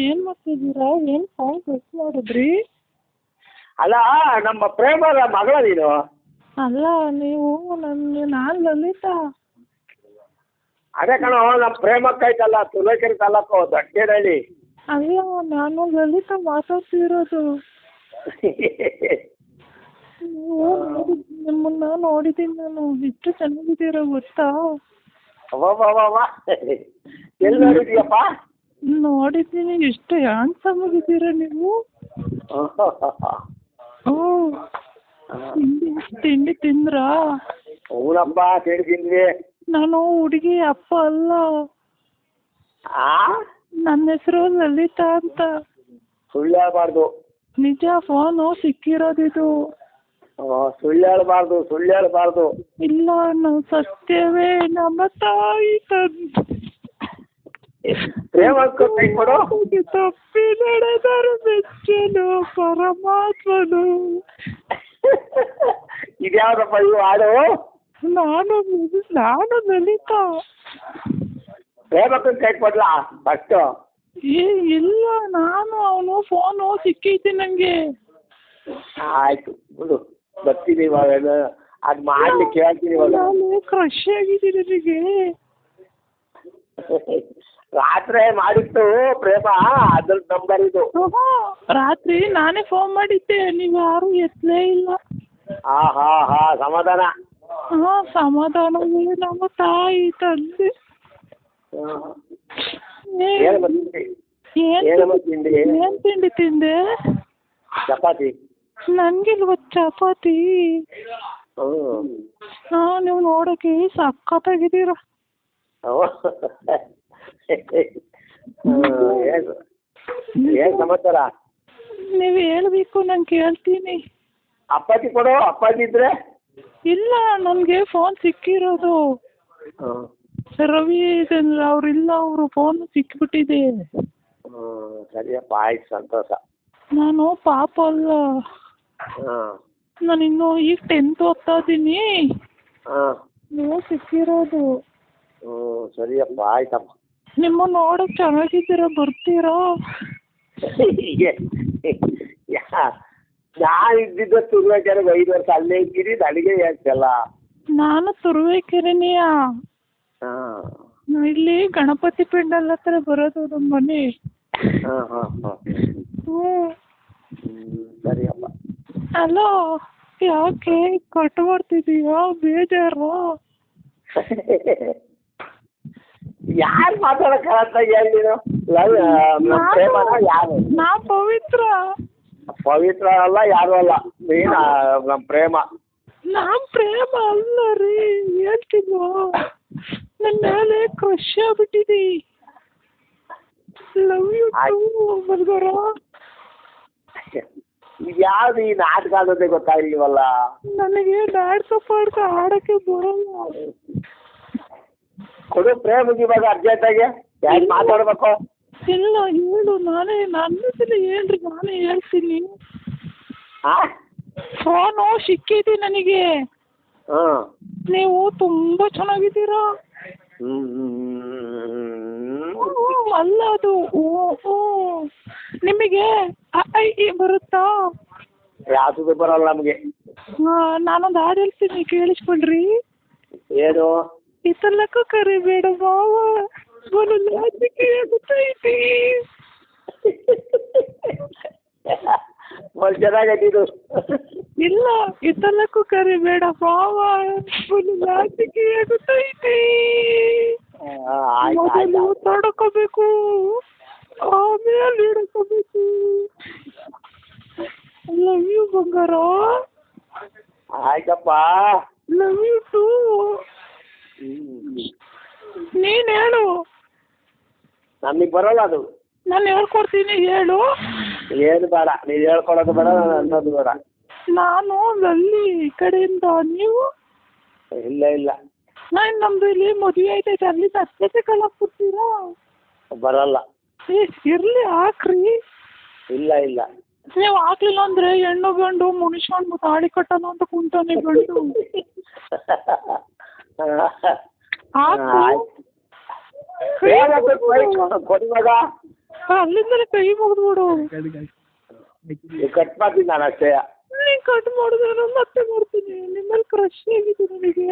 ಏನು ಮಾಡ್ತಿದ್ದೀರಾ? ಏನು ಕಾಲ್ ಮಿಸ್ ಮಾಡಿದ್ರಿ? ಅಲ್ಲ ನಮ್ಮ ಪ್ರೇಮದ ಮಗಳ ನೀನು. ಅಲ್ಲ ನೀವು ನನ್ನ ನಾನು ಲಲಿತಾ. ಅದೇ ಕಣೋ ನಮ್ಮ ಪ್ರೇಮಕ್ಕೈತಲ್ಲ ತುಲಕೆರೆ ತಾಲೂಕು ದೊಡ್ಡೇನಹಳ್ಳಿ ಅಲ್ಲ ನಾನು ಲಲಿತಾ ಮಾತಾಡ್ತಿರೋದು ನೀವು ನೋಡಿ ನಿಮ್ಮನ್ನ ನೋಡಿದ್ದೀನಿ ನಾನು. ಎಷ್ಟು ಚೆನ್ನಾಗಿದ್ದೀರಾ ಗೊತ್ತಾ? ಅವ್ವವ್ವವ್ವ. ಎಲ್ಲಿ ನೋಡಿದ್ಯಪ್ಪ? ನೋಡಿದ್ದೀನಿ ಎಷ್ಟು ಹ್ಯಾಂಡ್ಸಮ್ ಆಗಿದ್ದೀರಾ ನೀವು? ಹ್ಞೂ ತಿಂಡಿ ತಿಂಡಿ ತಿಂದ್ರಾ? ಹೂನಪ್ಪ ತಿಂದ್ವಿ. ನಾನು ಹುಡುಗಿ ಅಪ್ಪ ಅಲ್ಲ. ಆ? ನನ್ನ ಹೆಸರು ಲಲಿತಾ ಅಂತ. ಸುಳ್ಳು ಹೇಳ್ಬಾರ್ದು. ನಿಜ ಫೋನು ಸಿಕ್ಕಿರೋದಿದು. ಸುಳ್ಳು ಹೇಳ್ಬಾರ್ದು ಸುಳ್ಳು ಹೇಳ್ಬಾರ್ದು. ಇಲ್ಲ ನಾವು ಸತ್ಯವೇ ನಮ್ಮ ತಾಯಿ ತಂದೆ. ಪ್ರೇಮಕ್ಕೂ ಕೈ ಕೊಡು. ತಪ್ಪಿ ನಡೆದರು ಮೆಚ್ಚನು ಪರಮಾತ್ಮನು. ಇದ್ಯಾವ್ದಪ್ಪ ಇವು ಹಾಡು? ನಾನು ನಾನು ಲಲಿತಾ ಪ್ರೇಮಕ್ಕೂ ಕೈ ಕೊಡ್ಲಾ? ಫಸ್ಟು ಏ ಇಲ್ಲ ನಾನು ಅವನು ಫೋನು ಸಿಕ್ಕೈತಿ ನನಗೆ ಆಯ್ತು ಬಿಡು. ಬರ್ತೀನಿ ಇವಾಗ ಅದು ಮಾಡ್ಲಿಕ್ಕೆ ಹೇಳ್ತೀನಿ ಇವಾಗ. ನಾನು ಕ್ರಶ್ ಆಗಿದ್ದೀನಿ ನನಗೆ. ರಾತ್ರಿ ಮಾಡಿತ್ತು ಪ್ರೇಮ ಅದ್ರ ನಂಬರ್ ಇದು. ರಾತ್ರಿ ನಾನೇ ಫೋನ್ ಮಾಡಿದ್ದೆ ನೀವು ಯಾರು ಎತ್ತಲೇ ಇಲ್ಲ. ಆಹಾ ಹಾ ಹಾ ಸಮಾಧಾನ. ಹಾ ನಮ್ಮ ತಾಯಿ ತಂದೆ. ಏ- ಏನು ತಿಂಡಿ? ಏನ್ ಏನಮ್ಮ ತಿಂಡಿ? ಏನ್ ತಿಂಡಿ ತಿಂದೆ? ಚಪಾತಿ. ನನ್ಗಿಲ್ವ ಚಪಾತಿ. ಹ್ಞೂ ಹಾ ನೀವು ನೋಡಕ್ಕೆ ಸಖತ್ತಾಗಿದ್ದೀರ. ಏನು ಏನು ಸಮಾಚಾರ? ನೀವು ಹೇಳಬೇಕು ನಾನು ಕೇಳ್ತೀನಿ. ಅಪ್ಪಾಜಿ ಕೊಡು ಅಪ್ಪಾಜಿ ಇದ್ರೆ? ಇಲ್ಲ ನನಗೆ ಫೋನ್ ಸಿಕ್ಕಿರೋದು. ರವಿ ಅವ್ರು ಇಲ್ಲ ಅವರು ಫೋನ್ ಸಿಕ್ಕಿಬಿಟ್ಟಿದೆ ಹ್ಞೂ ಸರಿಯಪ್ಪ ಆಯ್ತು ಸಂತೋಷ. ನಾನು ಪಾಪ ಅಲ್ಲ. ನಾನು ಇನ್ನು ಈಗ ಟೆಂತ್ ಓದ್ತಾ ಇದ್ದೀನಿ. ನೀವು ಸಿಕ್ಕಿರೋದು. ಹ್ಞೂ ಸರಿಯಪ್ಪ ಆಯ್ತಮ್ಮ. ನಿಮ್ಮ ನೋಡಕ್ ಚೆನ್ನಾಗಿದ್ದೀರ ಬರ್ತೀರಾ? ನಾನು ಇದ್ದಿದ್ದ ತುರುವೇಕೆರೆಗೆ ಐದು ವರ್ಷ ಅಲ್ಲೇ ಇದ್ದೀರಿ ನನಗೆ ಹೇಳ್ತಲ್ಲ ನಾನು ತುರುವೇಕೆರೆನೆಯ? ಇಲ್ಲಿ ಗಣಪತಿ ಪಿಂಡಲ್ ಹತ್ರ ಬರೋದು ನಮ್ಮ ಮನೆ. ಹಾಂ ಹಾಂ ಹಾಂ. ಹ್ಞೂ ಹ್ಞೂ ಸರಿಯಪ್ಪ ಹಲೋ ಯಾಕೆ ಕಟ್ ಮಾಡ್ತಿದೀಯಾ ಬೇಜಾರು? ಯಾರು ಮಾತಾಡಕ್ಕಾಗತ್ತ ಹೇಳಿ ನೀನು? ಲವ್ ನಮ್ಮ ಪ್ರೇಮನ ಯಾರು? ನಾ ಪವಿತ್ರ. ಪವಿತ್ರ ಅಲ್ಲ ಯಾರು ಅಲ್ಲ. ನೀನು ನಮ್ಮ ಪ್ರೇಮ. ನಾ ಪ್ರೇಮ ಅಲ್ಲ ರೀ ಹೇಳ್ತಿಲ್ವಾ ನನ್ನ ಮೇಲೆ ಕ್ರಶ್ ಆಗ್ಬಿಟ್ಟಿದೆ. ಲವ್ ಯು ಟು ಬರ್ಗಾರ ಯಾವ್ದು ಈ ನಾಟಕ ಅನ್ನೋದೇ ಗೊತ್ತಾಗ್ಲಿಲ್ವಲ್ಲ? ನನಗೆ ಡ್ಯಾನ್ಸ್ ಪಾಡ್ಕ ಆಡಕ್ಕೆ ಬರಲ್ಲ. ಕೊಡು ಪ್ರೇಮಿಗೆ ಇವಾಗ ಅರ್ಜೆಂಟಾಗಿ ಯಾರು ಮಾತಾಡ್ಬೇಕು? ಇಲ್ಲ ಹೇಳು ನಾನೇ ನನ್ನದಿಲ್ಲ ಹೇಳ್ರಿ ನಾನೇ ಹೇಳ್ತೀನಿ. ಹಾಂ ಫೋನು ಸಿಕ್ಕಿದೆ ನನಗೆ. ಹಾಂ. ನೀವು ತುಂಬಾ ಚೆನ್ನಾಗಿದ್ದೀರಾ? ಹ್ಮ್, ಅಲ್ಲ ಅದು ಓ ಓ ನಿಮಗೆ ಅ, ಆ, ಇ, ಈ ಬರುತ್ತಾ? ಯಾವುದು ಬರಲ್ಲ ನಮಗೆ. ಹಾ, ನಾನೊಂದು ಹಾಡು ಹೇಳ್ತೀನಿ ಕೇಳಿಸ್ಕೊಳ್ರಿ. ಏನು? ಇತಲಕ್ಕೂ ಕರಿಬೇಡ ಮಾವ. ಬಲು ನಾಚಿಕೆ ಆಗುತ್ತೈತಿ ಭಾಳ ಚೆನ್ನಾಗೈತಿ ಇದು ಇಲ್ಲ ಇತಲಕ್ಕೂ ಕರಿಬೇಡ ಮಾವ. ಬಲು ನಾಚಿಕೆ ಆಗುತ್ತೈತಿ ಮೊದಲು ತೊಡ್ಕೋಬೇಕು ತಡ್ಕೋಬೇಕು. ಆಮೇಲೆ ಹಿಡ್ಕೋಬೇಕು. ಲವ್ ಯು ಬಂಗಾರ. ಆಯ್ತಪ್ಪ. ಲವ್ ಯು ಟು ನೀನು ಹೇಳು ನಮಗೆ ಬರಲ್ಲ ಅದು. ನಾನು ಹೇಳ್ಕೊಡ್ತೀನಿ ಹೇಳು. ಏನು ಬೇಡ ನೀವು ಹೇಳ್ಕೊಡೋದು ಬೇಡ ನಾನು ಅನ್ನೋದು ಬೇಡ. ನಾನು ಅಲ್ಲಿ ಈ ಕಡೆಯಿಂದ ನೀವು? ಇಲ್ಲ ಇಲ್ಲ. ನಾನು ನಮ್ದು ಇಲ್ಲಿ ಮದುವೆ ಐತೈತೆ ಅಲ್ಲಿ ಸತ್ಯತೆ ಕಳಾಕ್ಬಿಡ್ತೀರಾ ಬರಲ್ಲ. ಏ ಇರ್ಲಿ ಹಾಕ್ರಿ. ಇಲ್ಲ ಇಲ್ಲ. ನೀವು ಹಾಕ್ಲಿಲ್ಲ ಅಂದ್ರೆ ಹೆಣ್ಣು ಗಂಡು ಮುನಿಸ್ಕೊಂಡು ತಾಳಿ ಕಟ್ಟೋಣ ಅಂತ ಕುಂತಾನೆ ಗಂಡು. ಹಾಕು ಆಯ್ತು. ಹೇಳಕ್ಕೆ ಕೊಡಿ ಕೊಡಿ ಮಗ ಅಲ್ಲಿಂದಲೇ ಕೈ ಮುಗಿದ್ಬಿಡು ಈಗ ಕಟ್ ಮಾಡ್ತೀನಿ ನಾನು ಅಷ್ಟೇ ನೀನು ಕಟ್ ಮಾಡಿದ್ರೆ ನಾನು ಮತ್ತೆ ಮಾಡ್ತೀನಿ ನಿಮ್ಮಲ್ಲಿ ಕ್ರಶ್ ಆಗಿದೆ ನನಗೆ